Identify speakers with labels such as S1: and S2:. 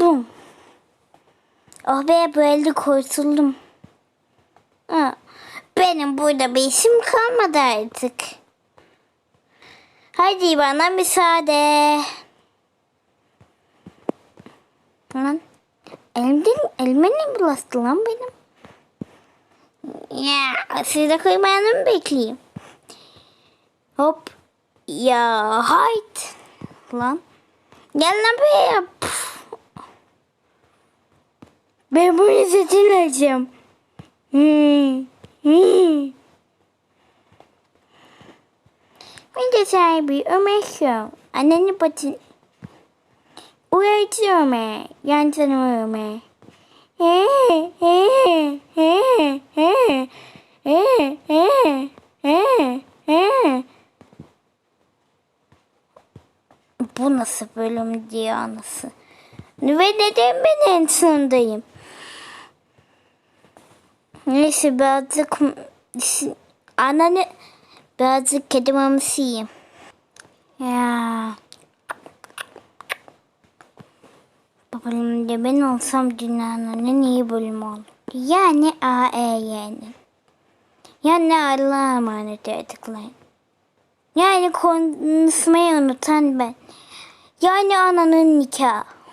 S1: Bum. Oh be böyle kurtuldum. Ha, benim burada bir işim kalmadı artık. Hadi bana müsaade. Lan elimden, elime ne bulaştı lan benim? Ya siz de kıymayanı mı bekleyeyim? Hop. Ya hayt. Lan. Gel lan buraya. Puf. Ben bunu satın alacağım. Hmm. Hmm. Önce sahibi Ömer Show. Anneni batın. Uyarıcı Ömer. Yan tanımı Ömer. He he he he he he he Bu nasıl bölüm diye anası. Ve neden ben en sondayım? Neyse birazcık ananı birazcık kedi maması yiyeyim. Ya. Bölümde ben olsam dünyanın en iyi bölümü olur. Yani AEY'nin. Yani Allah'a emanet tıklayın. Yani konuşmayı unutan ben. Yani ananın nikahı.